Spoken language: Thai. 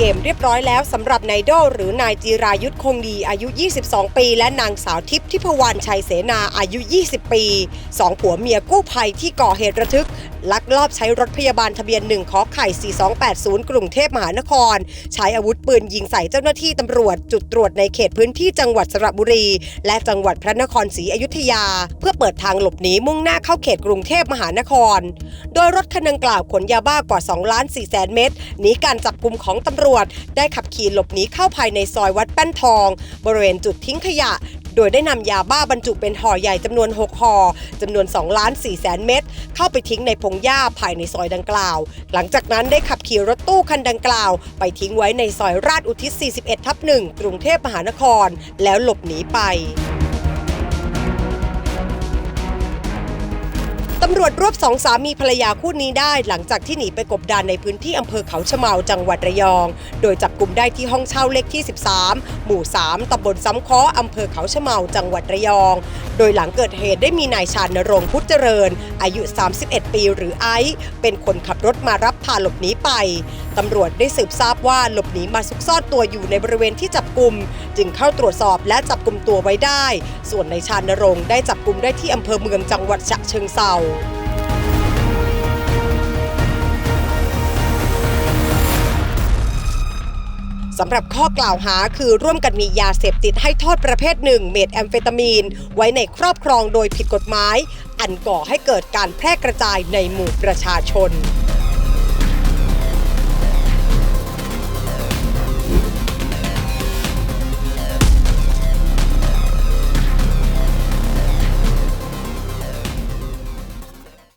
เกมเรียบร้อยแล้วสำหรับนายโดหรือนายจีรายุทธคงดีอายุ 22 ปี และนางสาวทิพย์ทิพวรรณชัยเสนาอายุ 20 ปีสองผัวเมียกู้ภัยที่ก่อเหตุระทึก ลักลอบใช้รถพยาบาลทะเบียน1ขอไข่ 4280 กรุงเทพมหานคร ใช้อาวุธปืนยิงใส่เจ้าหน้าที่ตำรวจ จุดตรวจในเขตพื้นที่จังหวัดสระบุรี และจังหวัดพระนครศรีอยุธยา เพื่อเปิดทางหลบหนีมุ่งหน้าเข้าเขตกรุงเทพมหานคร โดยรถคันดังกล่าวขนยาบ้ากว่า2ล้าน4แสนเม็ดหนีการจับกลุ่มของตำรวจได้ขับขี่หลบหนีเข้าภายในซอยวัดแป้นทอง บริเวณจุดทิ้งขยะ โดยได้นำยาบ้าบรรจุเป็นห่อใหญ่จำนวน 6ห่อจำนวน2ล้าน4แสนเม็ดเข้าไปทิ้งในพงหญ้าภายในซอยดังกล่าว หลังจากนั้นได้ขับขี่รถตู้คันดังกล่าว ไปทิ้งไว้ในซอยราชอุทิศ 41ทับ1กรุงเทพมหานคร แล้วหลบหนีไป ตำรวจรวบสองสามีภรรยาคู่นี้ได้หลังจากที่หนีไปกบดานในพื้นที่อำเภอเขาชะเมาจังหวัดระยอง โดยจับกลุ่มได้ที่ห้องเช่าเลขที่ 13 หมู่ 3ตำบลซ้ำค้ออำเภอเขาชะเมาจังหวัดระยอง โดยหลังเกิดเหตุได้มีนายชานรงค์พุทธเจริญ อายุ 31 ปีหรือไอซ์เป็นคนขับรถมารับพาหลบหนีไปตำรวจได้สืบทราบว่าหลบหนีมาซุกซ่อนตัวอยู่ในบริเวณที่จับกลุ่มจึงเข้าตรวจสอบและจับกลุ่มตัวไว้ได้ ส่วนนายชานรงค์ได้จับกลุ่มได้ที่อำเภอเมืองจังหวัดฉะเชิงเทรา สำหรับข้อกล่าวหาคือร่วมกันมียาเสพติดให้โทษประเภทหนึ่งเมทแอมเฟตามีน ไว้ในครอบครองโดยผิดกฎหมาย อันก่อให้เกิดการแพร่กระจายในหมู่ประชาชน